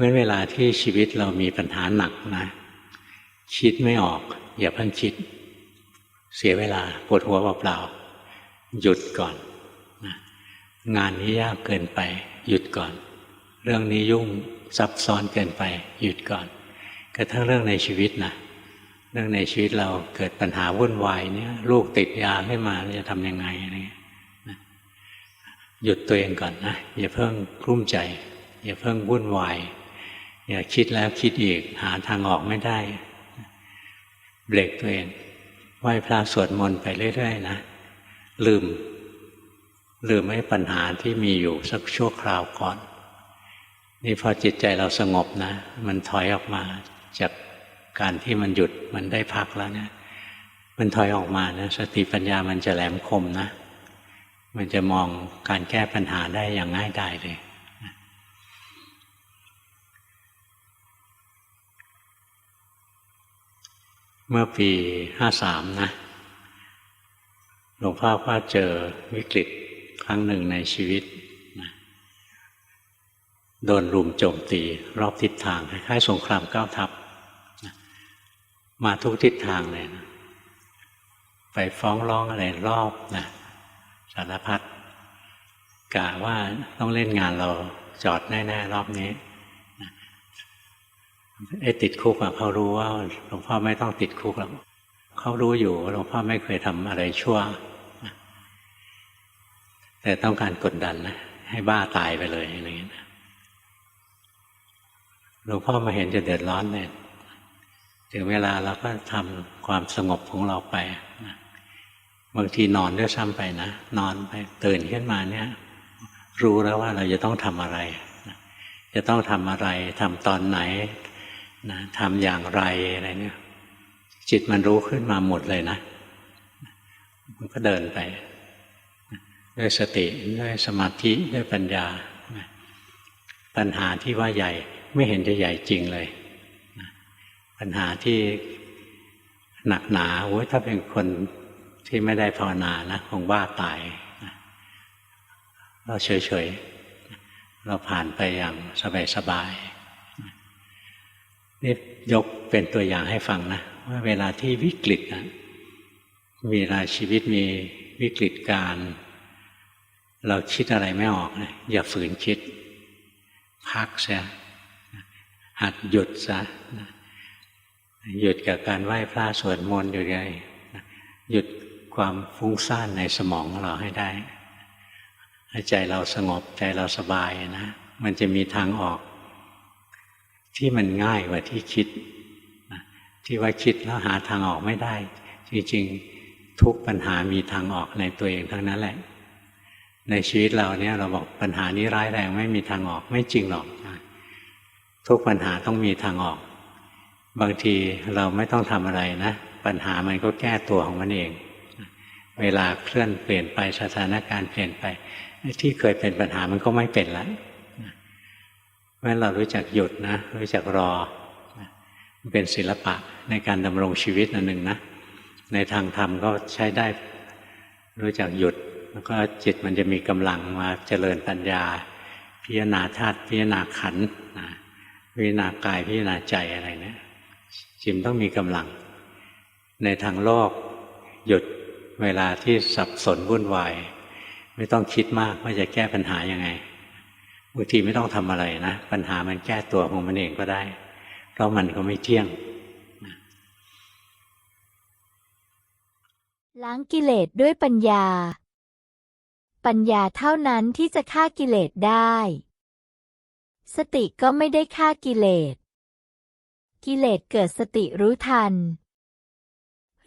เมื่อเวลาที่ชีวิตเรามีปัญหาหนักนะ คิดไม่ออก อย่าเพิ่งคิด เสียเวลาปวดหัวเปล่าๆหยุดก่อนนะงานนี้ยากเกินไป หยุดก่อน เรื่องนี้ยุ่งซับซ้อนเกินไป หยุดก่อน กระทั่งเรื่องในชีวิตนะเรื่องในชีวิตเราเกิดปัญหาวุ่นวายเนี่ย ลูกติดยาขึ้นมาจะทำยังไงอะไรเงี้ยนะหยุดตัวเองก่อนนะอย่าเพิ่งกลุ้มใจ อย่าเพิ่งวุ่นวาย อย่าคิดแล้วคิดอีกหาทางออกไม่ได้ เบรกตัวเองไหว้พระสวดมนต์ไปเรื่อยๆนะ ลืม ลืมให้ปัญหาที่มีอยู่สักชั่วคราวก่อน นี่พอจิตใจเราสงบนะ มันถอยออกมาจากการที่มันหยุดมันได้พักแล้วเนะี่ยมันถอยออกมานะสติปัญญามันจะแหลมคมนะ มันจะมองการแก้ปัญหาได้อย่างง่ายดายเลย เมื่อปีห้าสามนะหลวงพ่อก็เจอวิกฤตครั้งหนึ่งในชีวิตนะโดนรุมโจมตีรอบทิศทางคล้ายๆสงครามเก้าทัพนะมาทุกทิศทางเลยนะไปฟ้องร้องอะไรรอบนะสารพัดกะว่าต้องเล่นงานเราจอดแน่ๆรอบนี้ ไอ้ติดคุกอะเขารู้ว่าหลวงพ่อไม่ต้องติดคุกหรอกเขารู้อยู่หลวงพ่อไม่เคยทำอะไรชั่ว แต่ต้องการกดดันนะให้บ้าตายไปเลยอะไรอย่างนี้นะหลวงพ่อมาเห็นจะเดือดร้อนเลยถึงเวลาเราก็ทำความสงบของเราไปนะบางทีนอนด้วยซ้ำไปนะนอนไปตื่นขึ้นมาเนี่ย รู้แล้วว่าเราจะต้องทำอะไร จะต้องทำอะไรทำตอนไหน นะทำอย่างไรอะไรเนี่ย จิตมันรู้ขึ้นมาหมดเลยนะ มันก็เดินไปด้วยสติด้วยสมาธิด้วยปัญญา ปัญหาที่ว่าใหญ่ไม่เห็นจะใหญ่จริงเลย ปัญหาที่หนักหนาโอ้ยถ้าเป็นคนที่ไม่ได้ภาวนานะคงบ้าตายเราเฉยๆ เราผ่านไปอย่างสบายๆ นี่ยกเป็นตัวอย่างให้ฟังนะว่าเวลาที่วิกฤตนะเวลาชีวิตมีวิกฤตการ เราคิดอะไรไม่ออกนะอย่าฝืนคิด พักเสียหัดหยุดซะหยุดกับการไหว้พระสวดมนต์อยู่เลยหยุดความฟุ้งซ่านในสมองของเราให้ได้ให้ใจเราสงบใจเราสบายนะ มันจะมีทางออก ที่มันง่ายกว่าที่คิด ที่ว่าคิดแล้วหาทางออกไม่ได้ จริงๆทุกปัญหามีทางออกในตัวเองทั้งนั้นแหละ ในชีวิตเราเนี่ยเราบอกปัญหานี้ร้ายแรงไม่มีทางออกไม่จริงหรอกทุกปัญหาต้องมีทางออก บางทีเราไม่ต้องทำอะไรนะ ปัญหามันก็แก้ตัวของมันเอง เวลาเคลื่อนเปลี่ยนไปสถานการณ์เปลี่ยนไปที่เคยเป็นปัญหามันก็ไม่เป็นแล้ว เพราะเรารู้จักหยุดนะ รู้จักรอเป็นศิลปะในการดำรงชีวิตอันหนึ่งนะ ในทางธรรมก็ใช้ได้รู้จักหยุด แล้วก็จิตมันจะมีกำลังมาเจริญปัญญา พิจารณาธาตุพิจารณาขันธ์พิจารณากายพิจารณาใจอะไรเนี่ยจิมต้องมีกำลัง ในทางโลกหยุดเวลาที่สับสนวุ่นวาย ไม่ต้องคิดมากว่าจะแก้ปัญหายังไง บางทีไม่ต้องทำอะไรนะ ปัญหามันแก้ตัวของมันเองก็ได้ เพราะมันก็ไม่เที่ยงล้างกิเลสด้วยปัญญา ปัญญาเท่านั้นที่จะฆ่ากิเลสได้ สติก็ไม่ได้ฆ่ากิเลส กิเลสเกิดสติรู้ทัน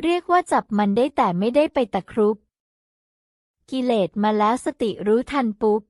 เรียกว่าจับมันได้แต่ไม่ได้ไปตะครุบ กิเลสมาแล้วสติรู้ทันปุ๊บ